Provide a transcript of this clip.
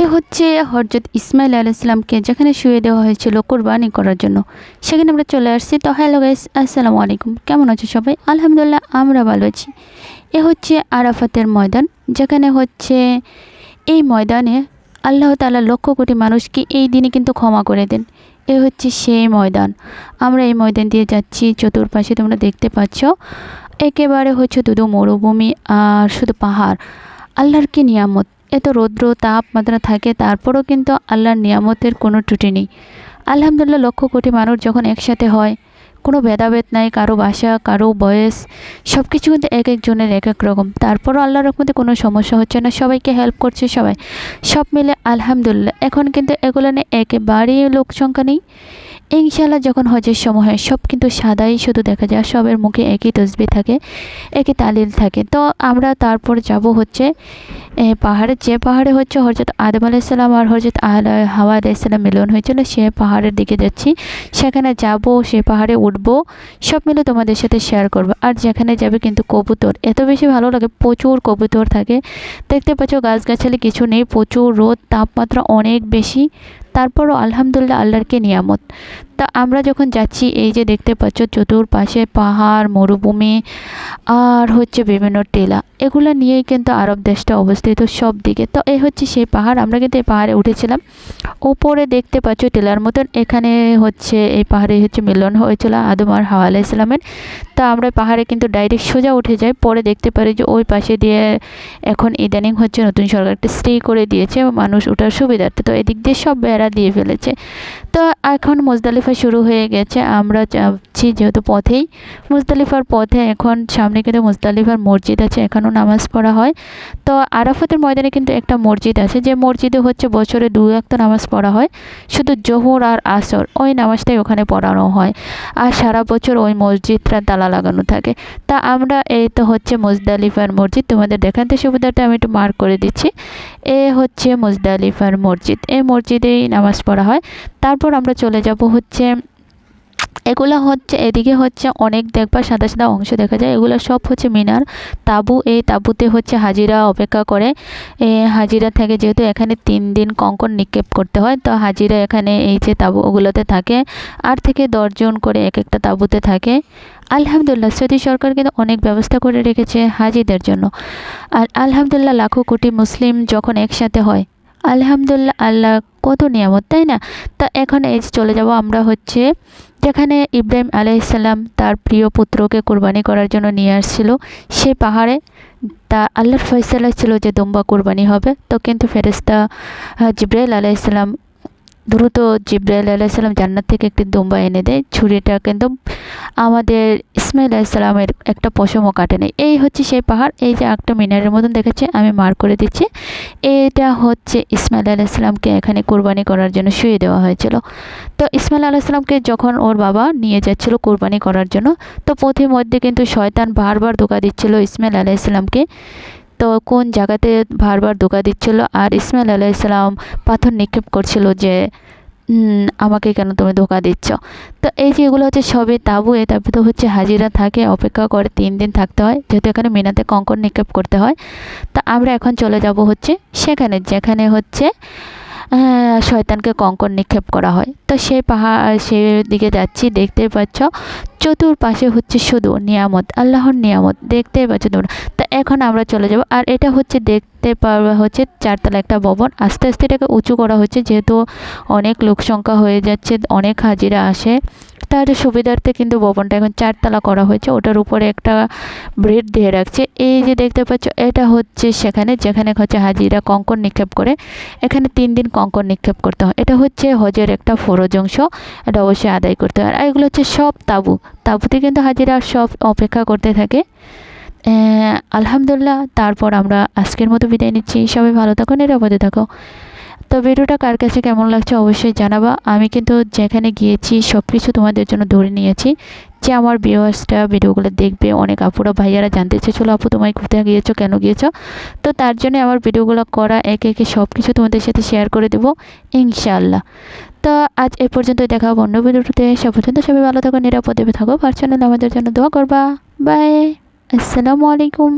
এ হচ্ছে হরজত ইসমাইল আলাইসালামকে যেখানে শুয়ে দেওয়া হয়েছিল কোরবানি করার জন্য। সেখানে আমরা চলে আসছি। তো হ্যালো গাইস, আসসালামু আলাইকুম। কেমন আছো সবাই? আলহামদুলিল্লাহ, আমরা ভালো আছি। এ হচ্ছে আরাফাতের ময়দান, যেখানে হচ্ছে এই ময়দানে আল্লাহ তাআলা লক্ষ কোটি মানুষকে এই দিনে কিন্তু ক্ষমা করে দেন। এ হচ্ছে সেই ময়দান। আমরা এই ময়দান দিয়ে যাচ্ছি, চতুর্পাশে তোমরা দেখতে পাচ্ছ। একেবারে হচ্ছে দুদু মরুভূমি আর শুধু পাহাড়। আল্লাহর কি নিয়ামত? এত রৌদ্র তাপমাত্রা থাকে, তারপরেও কিন্তু আল্লাহর নিয়ামতের কোনো ত্রুটি নেই। আলহামদুলিল্লাহ, লক্ষ কোটি মানুষ যখন একসাথে হয়, কোনো ভেদাভেদ নাই, কারও ভাষা কারও বয়স সব কিছু কিন্তু এক একজনের এক এক রকম। তারপরও আল্লাহর রহমতে কোনো সমস্যা হচ্ছে না, সবাইকে হেল্প করছে সবাই। সব মিলে আলহামদুলিল্লাহ, এখন কিন্তু এগুলো নিয়ে একেবারেই লোক সংখ্যা নেই। ইনশাল্লাহ যখন হজের সময় হয়, সব কিন্তু সাদাই শুধু দেখা যায়, সবের মুখে একই তসবি থাকে, একই তালিল থাকে। তো আমরা তারপর যাব হচ্ছে পাহাড়ে। যে পাহাড়ে হচ্ছে হজরত আদম আলাইসাল্লাম আর হজরত আল, হাওয়া আলাইসাল্লাম মিলন হয়েছিল, সে পাহাড়ের দিকে যাচ্ছি। সেখানে যাব, সে পাহাড়ে উঠব, সব মিলে তোমাদের সাথে শেয়ার করব। আর যেখানে যাবে কিন্তু কবুতর। এত বেশি ভালো লাগে, প্রচুর কবুতর থাকে। দেখতে পাচ্ছ, গাছগাছালি কিছু নেই, প্রচুর রোদ, তাপমাত্রা অনেক বেশি। তারপরও আলহামদুলিল্লাহ আল্লাহরকে নিয়ামত। তা আমরা যখন যাচ্ছি, এই যে দেখতে পাচ্ছ চতুর্পাশে পাহাড়, মরুভূমি আর হচ্ছে বিভিন্ন টেলা। এগুলো নিয়েই কিন্তু আরব দেশটা অবস্থিত সব দিকে তো এই হচ্ছে সেই পাহাড়। আমরা কিন্তু এই পাহাড়ে উঠেছিলাম। ওপরে দেখতে পাচ্ছ টেলার মতন। এখানে হচ্ছে, এই পাহাড়ে হচ্ছে মিলন হয়েছিল আদম আর হাওয়া ইসলামের তা আমরা পাহাড়ে কিন্তু ডাইরেক্ট সোজা উঠে যাই। পরে দেখতে পারি যে ওই পাশে দিয়ে এখন ইদানিং হচ্ছে নতুন সরকার একটা স্টে করে দিয়েছে। মানুষ ওঠার সুবিধার্থে। তো এদিক দিয়ে সব বেড়া দিয়ে ফেলেছে। তো এখন মুজদালিফা শুরু হয়ে গেছে। আমরা যাচ্ছি যেহেতু পথেই। মুজদালিফার পথে এখন সামনে কিন্তু মুজদালিফার মসজিদ আছে। এখানেও নামাজ পড়া হয়। তো আরাফতের ময়দানে কিন্তু একটা মসজিদ আছে। যে মসজিদে হচ্ছে বছরে দু একটা নামাজ পড়া হয়। শুধু জোহর আর আসর। ওই নামাজটাই ওখানে পড়ানো হয়। আর সারা বছর ওই মসজিদটা তালা লাগানো থাকে। তা আমরা এই তো হচ্ছে মুজদালিফার মসজিদ। তোমাদের দেখাতে সুবিধাটা আমি একটু মার্ক করে দিচ্ছি। এ হচ্ছে মুজদালিফার মসজিদ। এই মসজিদেই নামাজ পড়া হয়। তারপর আমরা চলে যাব হচ্ছে, এগুলো হচ্ছে, এদিকে হচ্ছে অনেক দেখবার সাদা সাদা অংশ দেখা যায়। এগুলো সব হচ্ছে মিনার। তাঁবু, এই তাঁবুতে হচ্ছে হাজিরা অপেক্ষা করে। হাজিরা থাকে যেহেতু এখানে তিন দিন কঙ্কন নিক্ষেপ করতে হয়, তো হাজিরা এখানে এই যে তাঁবু ওগুলোতে থাকে। আট থেকে দশজন করে এক একটা তাঁবুতে থাকে। আলহামদুলিল্লাহ, সৌদি সরকার কিন্তু অনেক ব্যবস্থা করে রেখেছে হাজিদের জন্য। আর আলহামদুলিল্লাহ, লাখো কোটি মুসলিম যখন একসাথে হয় আলহামদুলিল্লাহ, আল্লাহ কত নিয়ামত, তাই না? তা এখন এই চলে যাব আমরা হচ্ছে, যেখানে ইব্রাহিম আলাইসাল্লাম তার প্রিয় পুত্রকে কোরবানি করার জন্য নিয়ে আসছিল, সে পাহাড়ে। তা আল্লাহর ফয়সালা ছিল যে দুম্বা কোরবানি হবে, তো কিন্তু ফেরেস্তা জিব্রাইল আলাইসাল্লাম দ্রুত জিব্রাইল আলাইসাল্লাম জান্নাত থেকে একটি দুম্বা এনে দেয়। ছুরিটা কিন্তু আমাদের ইসমাইল আলাইসাল্লামের একটা পশমও কাটে নেই। এই হচ্ছে সেই পাহাড়, এই যে একটা মিনারের মতন দেখাচ্ছে, আমি মার করে দিচ্ছি। এটা হচ্ছে ইসমাইল আলাইসাল্লামকে এখানে কোরবানি করার জন্য শুয়ে দেওয়া হয়েছিল। তো ইসমাইল আলাইসাল্লামকে যখন ওর বাবা নিয়ে যাচ্ছিল কোরবানি করার জন্য, তো পথে মধ্যে কিন্তু শয়তান বারবার ধোকা দিচ্ছিল ইসমাইল আলাইসাল্লামকে তো কোন জায়গাতে বারবার ধোকা দিচ্ছিল? আর ইসমাইল আলাইসাল্লাম পাথর নিক্ষেপ করছিল যে আমাকে কেন তুমি ধোকা দিচ্ছ? তো এই যে এগুলো হচ্ছে সবে তাবু তারপরে তো হচ্ছে হাজিরা থাকে, অপেক্ষা করে তিন দিন থাকতে হয়, যেহেতু এখানে মিনাতে কঙ্কর নিক্ষেপ করতে হয়। তা আমরা এখন চলে যাব হচ্ছে সেখানে, যেখানে হচ্ছে শয়তানকে কঙ্কর নিক্ষেপ করা হয়। তো সেই পাহাড় সেদিকে যাচ্ছি দেখতে পাচ্ছ চতুর্পাশে হচ্ছে শুধু নিয়ামত, আল্লাহর নিয়ামত দেখতে পাচ্ছ তোমরা। তা এখন আমরা চলে যাব, আর এটা হচ্ছে দেখতে পাওয়া হচ্ছে চারতলা একটা ভবন। আস্তে আস্তে এটাকে উঁচু করা হচ্ছে, যেহেতু অনেক লোক সংখ্যা হয়ে যাচ্ছে, অনেক হাজিরা আসে। তার সুবিধার্থে কিন্তু ভবনটা এখন চারতলা করা হয়েছে। ওটার উপরে একটা ব্রেড দিয়ে রাখছে। এই যে দেখতে পাচ্ছ, এটা হচ্ছে সেখানে, যেখানে হচ্ছে হাজিরা কঙ্কর নিক্ষেপ করে। এখানে তিন দিন কঙ্কর নিক্ষেপ করতে হয়। এটা হচ্ছে হজের একটা ফরজ অংশ। এটা অবশ্যই আদায় করতে হয়। আর এগুলো হচ্ছে সব তাবু। তাবুতে কিন্তু হাজিরা সব অপেক্ষা করতে থাকে। আলহামদুলিল্লাহ, তারপর আমরা আজকের মতো বিদায় নিচ্ছি। সবাই ভালো থাকো, নিরাপদে থাকো। তো ভিডিওটা কার কাছে কেমন লাগছে অবশ্যই জানাবা। আমি কিন্তু যেখানে গিয়েছি সব কিছু তোমাদের জন্য ধরে নিয়েছি যে আমার ভিউয়ার্সটা ভিডিওগুলো দেখবে। অনেক আপুরা, ভাইয়ারা জানতে চেয়েছিলো, আপু তোমায় কোথায় গিয়েছো? কেন গিয়েছো? তো তার জন্য আমার ভিডিওগুলো করা, একে একে সব কিছু তোমাদের সাথে শেয়ার করে দেবো, ইনশাআল্লাহ। তো আজ এ পর্যন্ত দেখা হবে অন্য ভিডিওতে। সে পর্যন্ত সবাই ভালো থাকো, নিরাপদে থাকো। পার্সোনাল আমাদের জন্য দোয়া করবা। বাই আসসালামু আলাইকুম